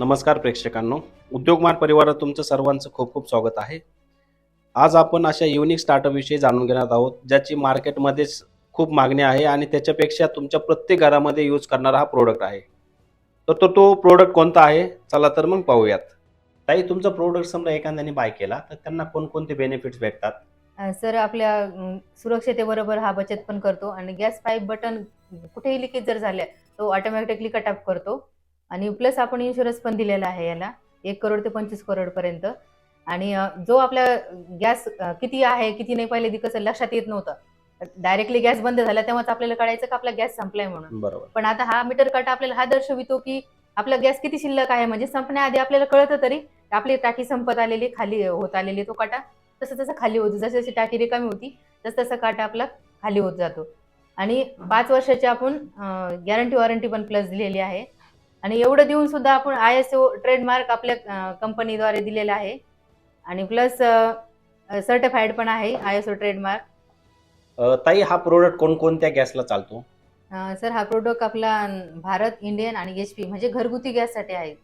नमस्कार प्रेक्षकांनो. उद्योगमार परिवारात तुमचं सर्वांचं खूप खूप स्वागत आहे. आज आपण अशा युनिक स्टार्टअपविषयी जाणून घेणार आहोत ज्याची मार्केटमध्येच खूप मागणी आहे आणि त्याच्यापेक्षा तुमच्या प्रत्येक घरामध्ये यूज करणारा हा प्रोडक्ट आहे. तर तो तो प्रोडक्ट कोणता आहे? चला तर मग पाहूयात. ताई तुमचा प्रोडक्ट समजा एखाद्याने बाय केला तर त्यांना कोणकोणते बेनिफिट्स भेटतात? सर आपल्या अम, सुरक्षतेबरोबर हा बचत पण करतो आणि गॅस पाईप बटन कुठेही लिकेज जर झाल्या तो ऑटोमॅटिकली कट ऑफ करतो. आणि प्लस आपण इन्शुरन्स पण दिलेला आहे याला. एक करोड ते पंचवीस करोड पर्यंत. आणि जो आपला गॅस किती आहे किती नाही पहिले कसं लक्षात येत नव्हतं. डायरेक्टली गॅस बंद झाला तेव्हाच आपल्याला कळायचं का आपला गॅस संपलाय म्हणून. बरोबर. पण आता हा मीटर कट आपल्याला हा दर्शवितो की आपला गॅस किती शिल्लक आहे म्हणजे संपण्याआधी आपल्याला कळतं तरी आपली टाकी संपत आलेली खाली होत आलेली तो काटा. तसं तसं खाली होतो. जशी जशी टाकी रिकामी होती तस तसा काटा आपला खाली होत जातो. आणि पाच वर्षाची आपण गॅरंटी वॉरंटी पण प्लस दिलेली आहे. आणि एवढं देऊन सुद्धा आपण आय एस ओ ट्रेडमार्क आपल्या कंपनीद्वारे दिलेला आहे. आणि प्लस सर्टिफाईड पण आहे आय एस ओ ट्रेडमार्क ताई हा प्रोडक्ट कोणकोणत्या गॅसला चालतो? सर हा प्रोडक्ट आपला भारत इंडियन आणि एच पी म्हणजे घरगुती गॅससाठी आहे.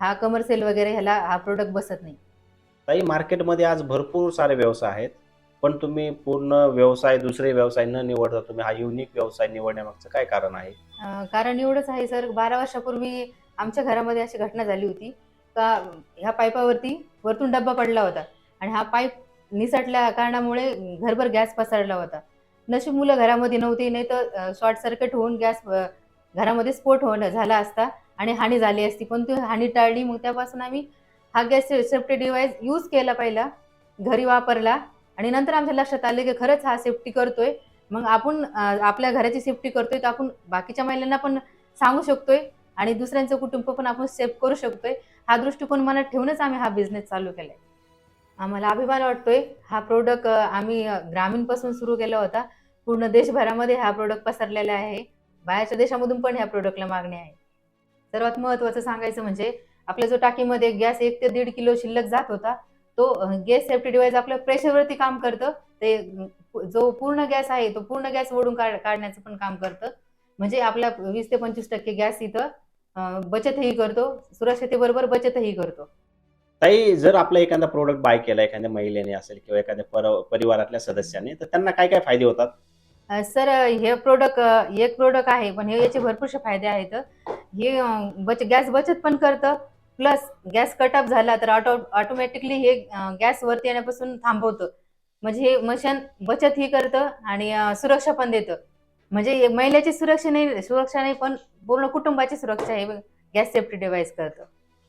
हा कमर्शियल वगैरे ह्याला हा प्रोडक्ट बसत नाही. ताई मार्केटमध्ये आज भरपूर सारे व्यवसाय आहेत. पण तुम्ही पूर्ण व्यवसाय दुसरे व्यवसाय न निवडता तुम्ही हा युनिक व्यवसाय निवडण्यामागचं काय कारण आहे? अं, कारण एवढंच आहे सर बारा वर्षापूर्वी आमच्या घरामध्ये अशी घटना झाली होती. का ह्या पाईपावरती वरतून डब्बा पडला होता आणि हा पाईप निसटल्या कारणामुळे घरभर गॅस पसरला होता. नशीब मुलं घरामध्ये नव्हती नाही तर शॉर्ट सर्किट होऊन गॅस घरामध्ये स्फोट होणं झाला असता आणि हानी झाली असती. पण ती हानी टाळली मग त्यापासून आम्ही हा गॅस सेफ्टी डिव्हाइस यूज केला पहिला घरी वापरला. आणि नंतर आमच्या लक्षात आले की खरंच हा सेफ्टी करतोय. मग आपण आपल्या घराची सेफ्टी करतोय तर आपण बाकीच्या महिलांना पण सांगू शकतोय आणि दुसऱ्यांचं कुटुंब पण आपण सेफ करू शकतोय. हा दृष्टिकोन मनात ठेवूनच आम्ही हा बिझनेस चालू केलाय. आम्हाला अभिमान वाटतोय. हा प्रोडक्ट आम्ही ग्रामीणपासून सुरू केला होता. पूर्ण देशभरामध्ये हा प्रोडक्ट पसरलेला आहे. बाहेरच्या देशामधून पण ह्या प्रोडक्टला मागणी आहे. सर्वात महत्त्वाचं सांगायचं म्हणजे आपल्या जो टाकीमध्ये गॅस एक ते दीड किलो शिल्लक जात होता तो गॅस सेफ्टी डिवाइस आपल्या प्रेशरवरती काम करतं. ते जो पूर्ण गॅस आहे तो पूर्ण गॅस ओढून काढ काढण्याचं पण काम करतं. म्हणजे आपला वीस ते पंचवीस टक्के गॅस इथं बचतही करतो सुरक्षतेबरोबर बचतही करतो. ताई जर आपला एखादा प्रोडक्ट बाय केला एखाद्या महिलेने असेल किंवा एखाद्या पर- परिवारातल्या सदस्याने तर त्यांना काय काय फायदे होतात? सर हे प्रोडक्ट एक प्रोडक्ट आहे पण हे याचे भरपूरसे फायदे आहेत. हे बच गॅस बचत पण करतं प्लस गॅस कटअप झाला तर ऑटो ऑटोमॅटिकली हे गॅस वरती येण्यापासून थांबवतं. म्हणजे हे मशीन बचतही करतं आणि सुरक्षा पण देतं. म्हणजे हे महिलेची सुरक्षा नाही सुरक्षा नाही पण पूर्ण कुटुंबाची सुरक्षा हे गॅस सेफ्टी डिव्हाइस करतं.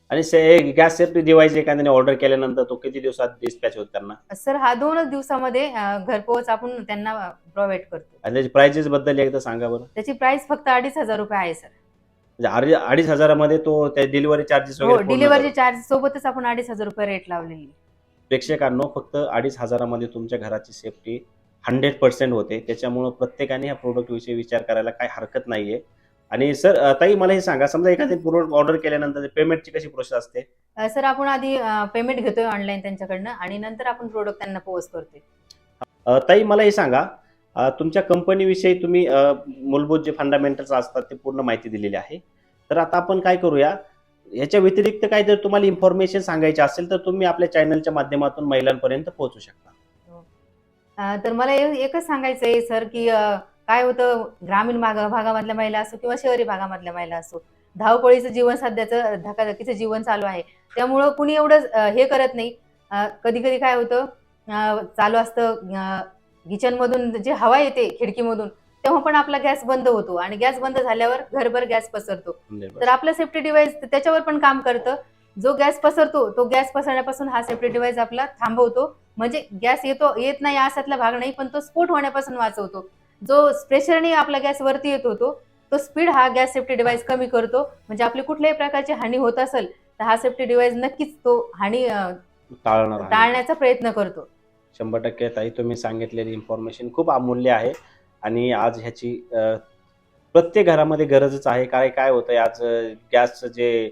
आणि से- गॅस सेफ्टी डिव्हाइस एखाद्याने ऑर्डर केल्यानंतर तो किती दिवसात डिस्पॅच होतो त्यांना? सर हा दोनच दिवसामध्ये घरपोच आपण त्यांना प्रोव्हाइड करतो. आणि त्याची प्राइजेस बद्दल एकदा सांगा बरं. त्याची प्राइस फक्त अडीच हजार रुपये आहे सर. म्हणजे अडीच हजारामध्ये तो त्या डिलिव्हरी चार्जेस हो डिलिव्हरी करतो. चार्ज सोबतच आपण अडीच हजार रुपये रेट लावलेली. प्रेक्षकांनो फक्त अडीच हजारामध्ये तुमच्या घराची सेफ्टी हंड्रेड पर्सेंट होते. त्याच्यामुळं प्रत्येकाने ह्या प्रोडक्ट विषयी विचार करायला काही हरकत नाहीये. आणि सर ताई मला हे सांगा समजा एखादी प्रोडक्ट ऑर्डर केल्यानंतर पेमेंटची कशी प्रोसेस असते? सर आपण आधी पेमेंट घेतोय ऑनलाईन त्यांच्याकडनं आणि नंतर आपण प्रोडक्ट त्यांना पोस्ट करतोय. ताई मला हे सांगा तुमच्या कंपनीविषयी तुम्ही मूलभूत जे फंडामेंटल्स असतात ते पूर्ण माहिती दिलेली आहे. तर आता आपण काय करूया? याच्या व्यतिरिक्त काय जर तुम्हाला इन्फॉर्मेशन सांगायची असेल तर तुम्ही आपल्या चॅनलच्या माध्यमातून महिलांपर्यंत पोहोचू शकता. तर मला एकच सांगायचं आहे सर की काय होतं ग्रामीण भागा भागामधल्या महिला असो किंवा शहरी भागामधल्या महिला असो धावपळीचं जीवन सध्याचं धकाधकीचं जीवन चालू आहे. त्यामुळं कुणी एवढं हे करत नाही. कधी कधी काय होतं चालू असतं किचनमधून जे हवा येते खिडकीमधून तेव्हा पण आपला गॅस बंद होतो आणि गॅस बंद झाल्यावर घरभर गॅस पसरतो. तर आपलं सेफ्टी डिव्हाइस त्याच्यावर पण काम करतं. जो गॅस पसरतो तो गॅस पसरण्यापासून हा सेफ्टी डिव्हाइस आपला थांबवतो. म्हणजे गॅस येतो येत नाही असातला भाग नाही पण तो स्फोट होण्यापासून वाचवतो. जो प्रेशरने आपला गॅस वरती येत होतो तो स्पीड हा गॅस सेफ्टी डिव्हाइस कमी करतो. म्हणजे आपली कुठल्याही प्रकारची हानी होत असेल तर हा सेफ्टी डिव्हाइस नक्कीच तो हानी. टाळण्याचा प्रयत्न करतो. शंभर टक्के ताई तुम्ही सांगितलेली इन्फॉर्मेशन खूप अमूल्य आहे. आणि आज ह्याची प्रत्येक घरामध्ये गरजच आहे. काय काय होतंय आज गॅसचं जे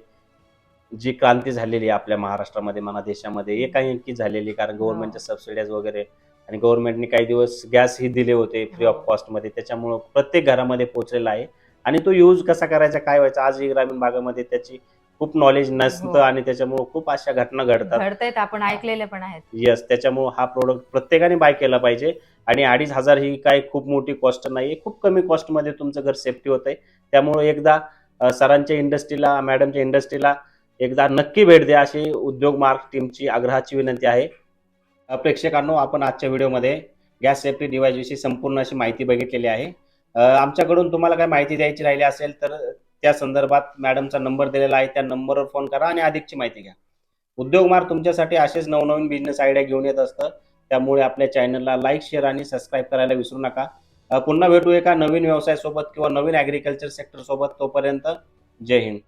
जी क्रांती झालेली आहे आपल्या महाराष्ट्रामध्ये म्हणा देशामध्ये एकाएकी झालेली कारण गव्हर्नमेंटच्या सबसिड्याज वगैरे आणि गव्हर्नमेंटने काही दिवस गॅस ही दिले होते फ्री ऑफ. कॉस्टमध्ये त्याच्यामुळं प्रत्येक घरामध्ये पोहोचलेला आहे. आणि तो यूज कसा करायचा काय व्हायचा? आजही ग्रामीण भागामध्ये त्याची खूप नॉलेज नसतं हो. आणि त्याच्यामुळे खूप अशा घटना घडतात. घडतायत आपण ऐकलेल्या पण आहेत. येस त्याच्यामुळे हा प्रोडक्ट प्रत्येकाने बाय केला पाहिजे. आणि अडीच हजार ही काय खूप मोठी कॉस्ट नाहीये. खूप कमी कॉस्टमध्ये तुमचं घर सेफ्टी होत आहे त्यामुळे एकदा अ, सरांच्या इंडस्ट्रीला मॅडमच्या इंडस्ट्रीला एकदा नक्की भेट द्या अशी उद्योग मार्ग टीमची आग्रहाची विनंती आहे. अ, प्रेक्षकांनो आपण आजच्या व्हिडिओमध्ये गॅस सेफ्टी डिव्हाइस विषयी संपूर्ण अशी माहिती बघितलेली आहे. अ, आमच्याकडून तुम्हाला काय माहिती द्यायची राहिली असेल तर त्या संदर्भात मॅडमचा नंबर दिलेला आहे त्या नंबरवर फोन करा आणि अधिकची माहिती घ्या. उद्योगमार तुमच्यासाठी असेच नवनवीन बिझनेस आयडिया घेऊन येत असतं. त्यामुळे आपल्या चॅनलला लाईक शेअर आणि सबस्क्राईब करायला विसरू नका. पुन्हा भेटू एका नवीन व्यवसाय सोबत किंवा नवीन ॲग्रिकल्चर सेक्टर सोबत तोपर्यंत जय हिंद.